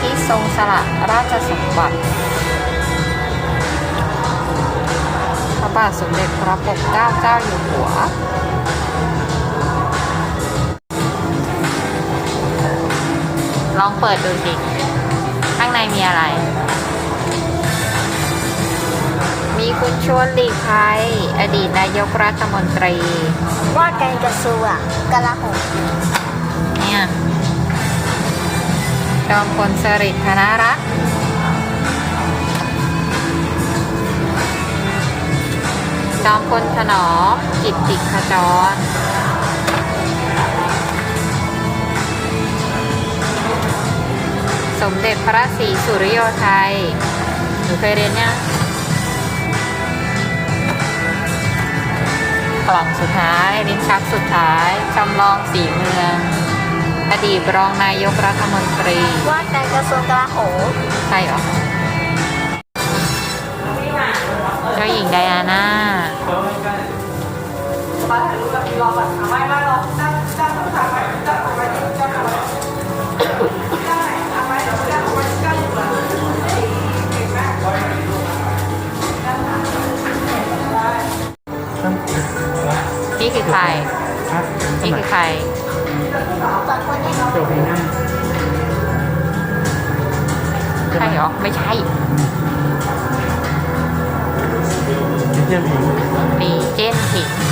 ที่ทรงสละราชสมบัติ พระบาทสมเด็จพระปกเกล้าเจ้าอยู่หัวลองเปิดดูสิ ข้างในมีอะไร มีคุณชวนหลีกภัยอดีตนายกรัฐมนตรี ว่าการกระทรวงกลาโหม จอมพลสฤษดิ์ธนรัตน์จอมพลถนอมกิตติขจร สมเด็จพระศรีสุริโยไทยหนูเคยเรียนเนี่ยงกล่องสุดท้ายลิ้นชักสุดท้ายจำลองสีเมือง อดีตรองนายกรัฐมนตรี ว่าการกระทรวงกลาโหมใช่เหรอ เจ้าหญิงไดอาน่า นี่คือใครครับนี่คือใครตอนคน นี้โจพีน่าใช่เหรอ ไม่ใช่เทียมผิงมีเจนผิง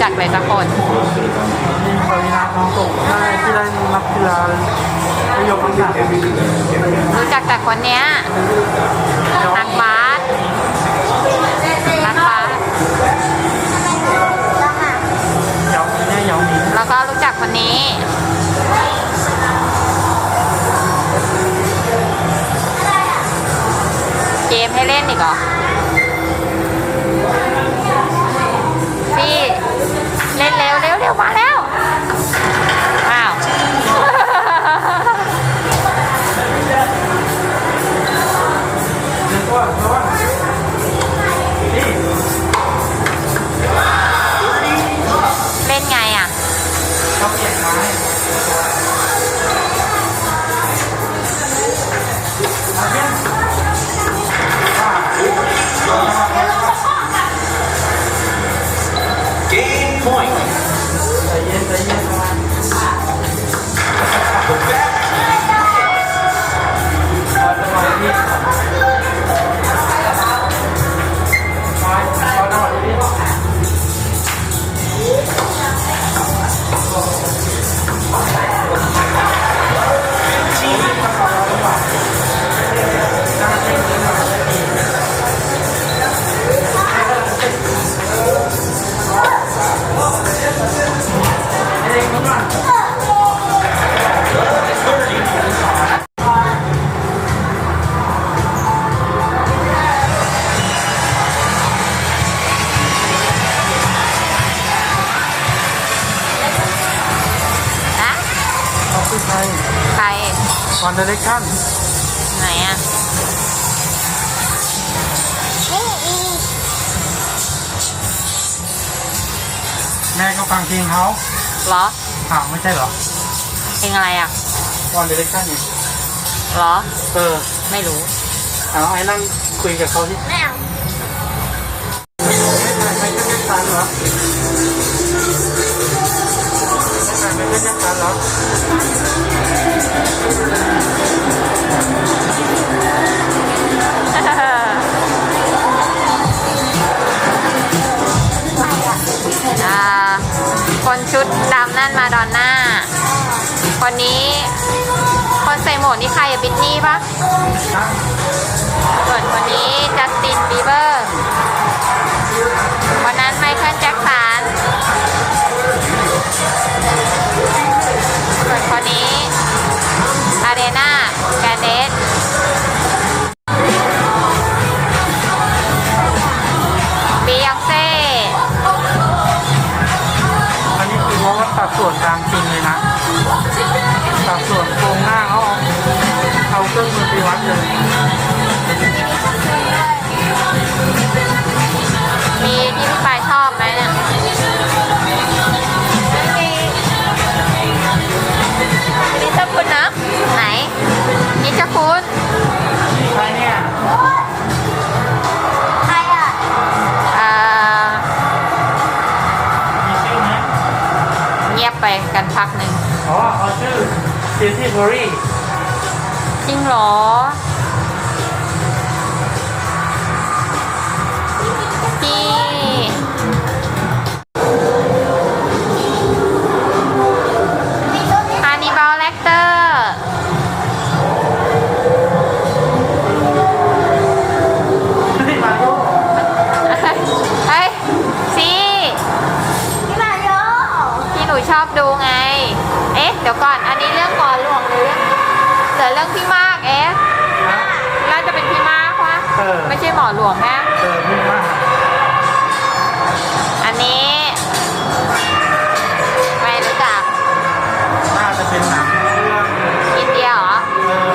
จักเลยสักคนมีปรินาทองสุกได้ที่ได้นักกีฬาประโยคอังกฤษรู้จักแต่คนเนี้ยนักบาสนักบาสยาหมิงนี่ยเหยาหมิงแล้วก็รู้จักคนนี้เกมให้เล่นอีกเหรอ ดเรคชั่นไหนอะนี่อีแม่ก็ฟังเพลงเขาเหรอถามไม่ใช่เหรอเพลงอะไรอะวันเดเรคชั่นนี่เหรอ เออ ไม่รู้ เอาไอ้นั่งคุยกับเขาที่ ไม่เอา คนชุดดำนั่นมาดอนน่า คนนี้คนใส่หมวกนี่ใครอะบิทนี่ปะส่วนคนนี้จัสตินบีเบอร์ วันนั้นไมเคิลแจ็คสัน ส่วนกลางจริงเลยนะตัดส่วนโครงหน้าเขาเอาเอาเครื่องมือไปวัดเลย มีที่พี่ปายชอบไหมเนี่ยม่มีนิชคุณนะ ไหนนิชคุณ กันพักหนึ่งอ๋อเขาชื่อซิตี้โพรีจริงเหรอ พี่ ดี๋ยวก่อน อันนี้เรื่องก่อนหลวงหรือเรื่องเหลือเรื่องพี่มากเอ๊ะน่าจะเป็นพี่มากวะเออ ไม่ใช่หมอหลวงนะ เออพี่มากอันนี้ ไม่รู้จัก น่าจะเป็นหนังเรื่องอินเดียเหรอ เออ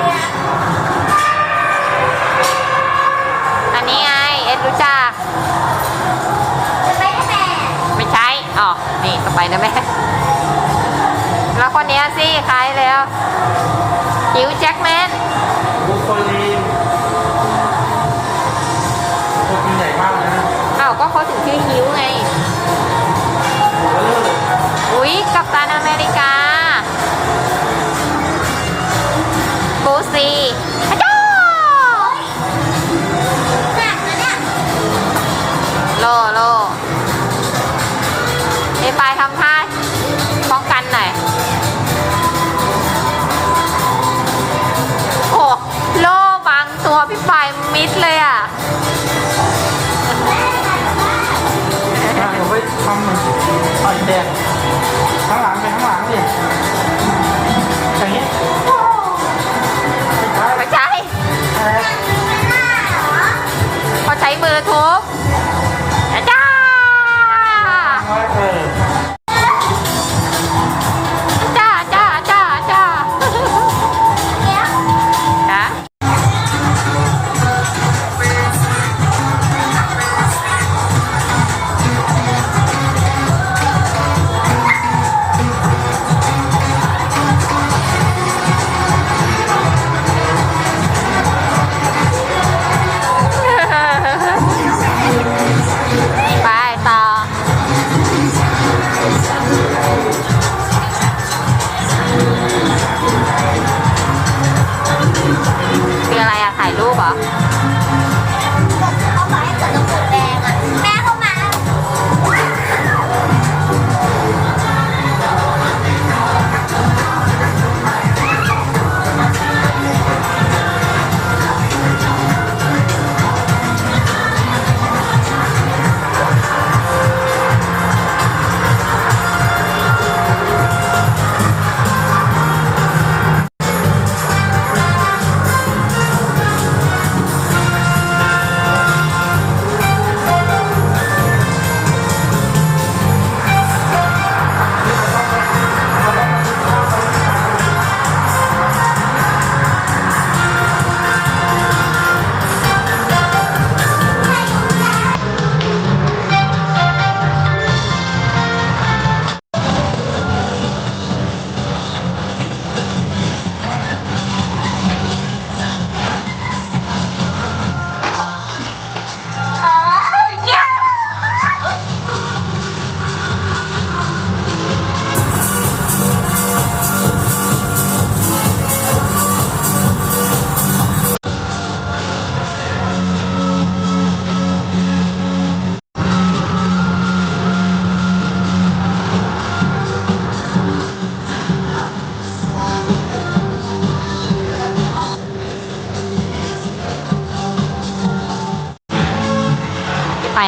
อันนี้ไง เอ็ดรู้จักจะไปได้แม่ไม่ใช่ อ๋อ นี่สไปเดอร์แมนแล้ว คนเนี้ยสิใครแล้วฮิวแจ็คแมนบุคคลีนตัวจริงใหญ่มากเลยนะอ้าวก็เขาถึงชื่อฮิวไงเอออุ๊ย กัปตันอเมริกาบูซี พี่ไฟมิดเลยอะ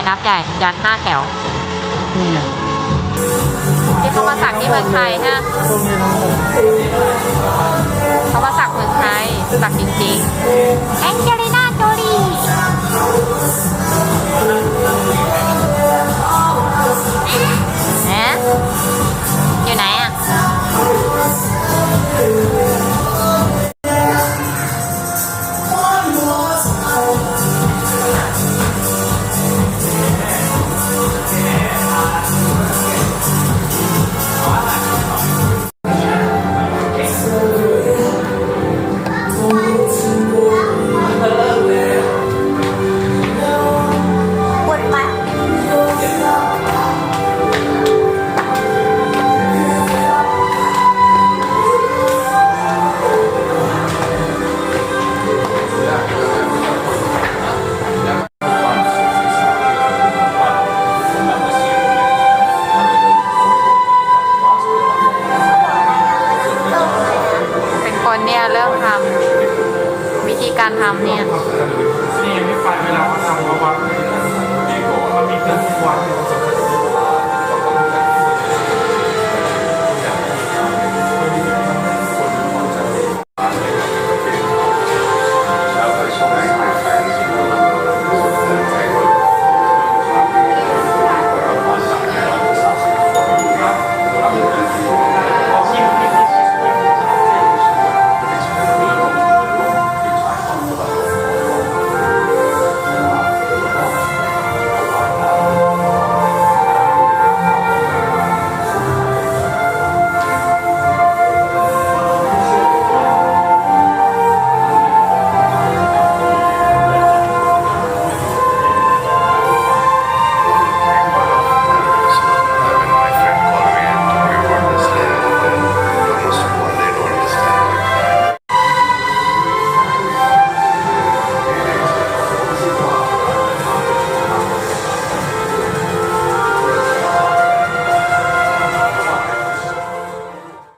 นับใหญ่ยันห้าแถวที่เขามาสักที่เมืองไทยนะเขามาสักเมืองไทยสักจริงๆแองเจ